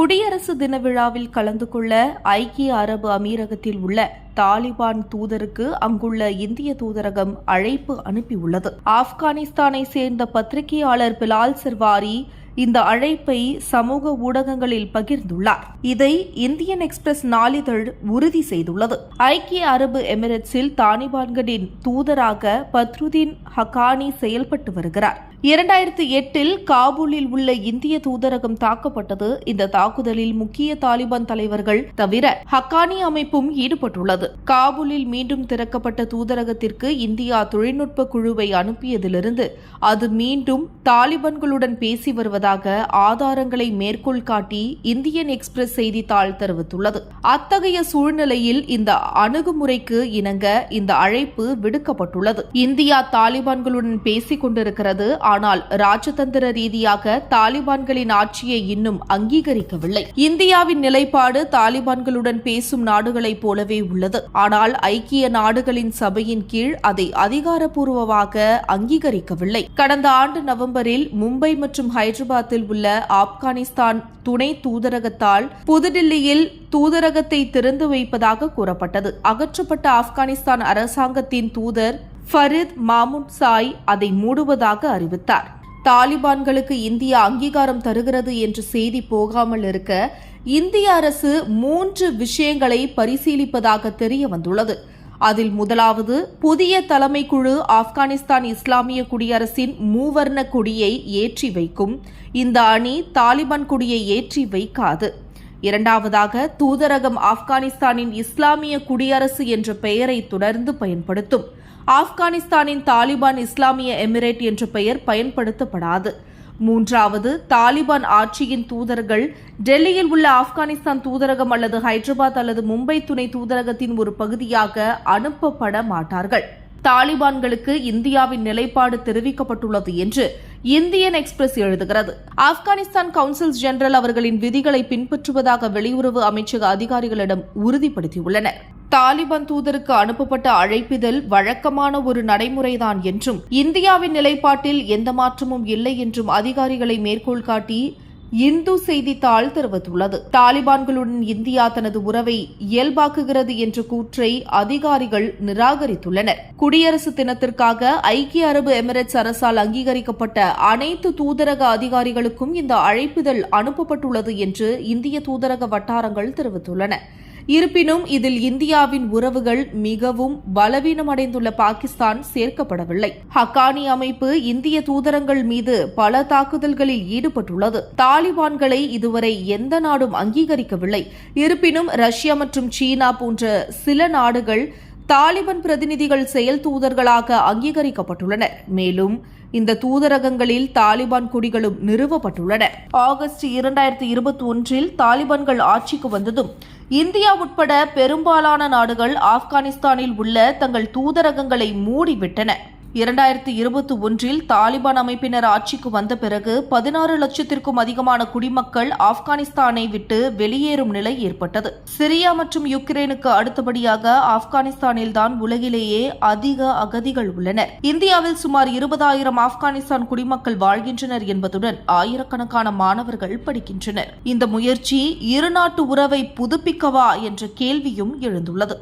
குடியரசு தின விழாவில் கலந்து கொள்ள ஐக்கிய அரபு அமீரகத்தில் உள்ள தாலிபான் தூதருக்கு அங்குள்ள இந்திய தூதரகம் அழைப்பு அனுப்பியுள்ளது. ஆப்கானிஸ்தானை சேர்ந்த பத்திரிகையாளர் பிலால் சர்வாரி இந்த அழைப்பை சமூக ஊடகங்களில் பகிர்ந்துள்ளார். இதை இந்தியன் எக்ஸ்பிரஸ் நாளிதழ் உறுதி செய்துள்ளது. ஐக்கிய அரபு எமிரேட்ஸில் தாலிபான்களின் தூதராக பத்ருதீன் ஹக்கானி செயல்பட்டு வருகிறார். இரண்டாயிரத்தி எட்டில் காபூலில் உள்ள இந்திய தூதரகம் தாக்கப்பட்டது. இந்த தாக்குதலில் முக்கிய தாலிபான் தலைவர்கள் தவிர ஹக்கானி அமைப்பும் ஈடுபட்டுள்ளது. காபூலில் மீண்டும் திறக்கப்பட்ட தூதரகத்திற்கு இந்தியா தொழில்நுட்ப குழுவை அனுப்பியதிலிருந்து அது மீண்டும் தாலிபான்களுடன் பேசி வருவதாக ஆதாரங்களை மேற்கோள் காட்டி இந்தியன் எக்ஸ்பிரஸ் செய்தித்தாள் தெரிவித்துள்ளது. அத்தகைய சூழ்நிலையில் இந்த அணுகுமுறைக்கு இணங்க இந்த அழைப்பு விடுக்கப்பட்டுள்ளது. இந்தியா தாலிபான்களுடன் பேசிக் கொண்டிருக்கிறது ஆனால் ராஜதந்திர ரீதியாக தாலிபான்களின் ஆட்சியை இன்னும் அங்கீகரிக்கவில்லை. இந்தியாவின் நிலைப்பாடு தாலிபான்களுடன் பேசும் நாடுகளைப் போலவே உள்ளது. ஆனால் ஐக்கிய நாடுகளின் சபையின் கீழ் அதை அதிகாரப்பூர்வமாக அங்கீகரிக்கவில்லை. கடந்த ஆண்டு நவம்பரில் மும்பை மற்றும் ஹைதராபாத்தில் உள்ள ஆப்கானிஸ்தான் துணை தூதரகத்தால் புதுடில்லியில் தூதரகத்தை திறந்து வைப்பதாக கூறப்பட்டது. அகற்றப்பட்ட ஆப்கானிஸ்தான் அரசாங்கத்தின் தூதர் ஃபரித் மாமுட் சாய் அதை மூடுவதாக அறிவித்தார். தாலிபான்களுக்கு இந்தியா அங்கீகாரம் தருகிறது என்ற செய்தி போகாமல் இருக்க இந்திய அரசு மூன்று விஷயங்களை பரிசீலிப்பதாக தெரிய வந்துள்ளது. அதில் முதலாவது புதிய தலைமை குழு ஆப்கானிஸ்தான் இஸ்லாமிய குடியரசின் மூவர்ண கொடியை ஏற்றி வைக்கும். இந்த அணி தாலிபான் கொடியை ஏற்றி வைக்காது. இரண்டாவதாக தூதரகம் ஆப்கானிஸ்தானின் இஸ்லாமிய குடியரசு என்ற பெயரை தொடர்ந்து பயன்படுத்தும். ஆப்கானிஸ்தானின் தாலிபான் இஸ்லாமிய எமிரேட் என்ற பெயர் பயன்படுத்தப்படாது. மூன்றாவது தாலிபான் ஆட்சியின் தூதர்கள் டெல்லியில் உள்ள ஆப்கானிஸ்தான் தூதரகம் அல்லது ஹைதராபாத் அல்லது மும்பை துணை தூதரகத்தின் ஒரு பகுதியாக அனுப்பப்பட மாட்டார்கள். தாலிபான்களுக்கு இந்தியாவின் நிலைப்பாடு தெரிவிக்கப்பட்டுள்ளது என்று இந்தியன் எக்ஸ்பிரஸ் எழுதுகிறது. ஆப்கானிஸ்தான் கவுன்சில் ஜெனரல் அவர்களின் விதிகளை பின்பற்றுவதாக வெளியுறவு அமைச்சக அதிகாரிகளிடம் உறுதிப்படுத்தியுள்ளனர். தாலிபான் தூதருக்கு அனுப்பப்பட்ட அழைப்பிதழ் வழக்கமான ஒரு நடைமுறைதான் என்றும் இந்தியாவின் நிலைப்பாட்டில் எந்த மாற்றமும் இல்லை என்றும் அதிகாரிகளை மேற்கோள் காட்டி இந்து செய்தித்தாள் தெரிவித்துள்ளது. தாலிபான்களுடன் இந்தியா தனது உறவை இயல்பாக்குகிறது என்ற கூற்றை அதிகாரிகள் நிராகரித்துள்ளனர். குடியரசு தினத்திற்காக ஐக்கிய அரபு எமிரேட்ஸ் அரசால் அங்கீகரிக்கப்பட்ட அனைத்து தூதரக அதிகாரிகளுக்கும் இந்த அழைப்பிதழ் அனுப்பப்பட்டுள்ளது என்று இந்திய தூதரக வட்டாரங்கள் தெரிவித்துள்ளன. இருப்பினும் இதில் இந்தியாவின் உறவுகள் மிகவும் பலவீனமடைந்துள்ள பாகிஸ்தான் சேர்க்கப்படவில்லை. ஹக்கானி அமைப்பு இந்திய தூதரங்கள் மீது பல தாக்குதல்களில் ஈடுபட்டுள்ளது. தாலிபான்களை இதுவரை எந்த நாடும் அங்கீகரிக்கவில்லை. இருப்பினும் ரஷ்யா மற்றும் சீனா போன்ற சில நாடுகள் தாலிபான் பிரதிநிதிகள் செயல் தூதர்களாக அங்கீகரிக்கப்பட்டுள்ளனர் மேலும் இந்த தூதரகங்களில் தாலிபான் குடிகளும் நிறுவப்பட்டுள்ளன. ஆகஸ்ட் இரண்டாயிரத்தி இருபத்தி ஒன்றில் தாலிபான்கள் ஆட்சிக்கு வந்ததும் இந்தியா உட்பட பெரும்பாலான நாடுகள் ஆப்கானிஸ்தானில் உள்ள தங்கள் தூதரகங்களை மூடிவிட்டன. இரண்டாயிரத்தி இருபத்தி ஒன்றில் தாலிபான் அமைப்பினர் ஆட்சிக்கு வந்த பிறகு பதினாறு லட்சத்திற்கும் அதிகமான குடிமக்கள் ஆப்கானிஸ்தானை விட்டு வெளியேறும் நிலை ஏற்பட்டது. சிரியா மற்றும் யுக்ரைனுக்கு அடுத்தபடியாக ஆப்கானிஸ்தானில்தான் உலகிலேயே அதிக அகதிகள் உள்ளனர். இந்தியாவில் சுமார் இருபதாயிரம் ஆப்கானிஸ்தான் குடிமக்கள் வாழ்கின்றனர் என்பதுடன் ஆயிரக்கணக்கான மாணவர்கள் படிக்கின்றனர். இந்த முயற்சி இருநாட்டு உறவை புதுப்பிக்கவா என்ற கேள்வியும் எழுந்துள்ளது.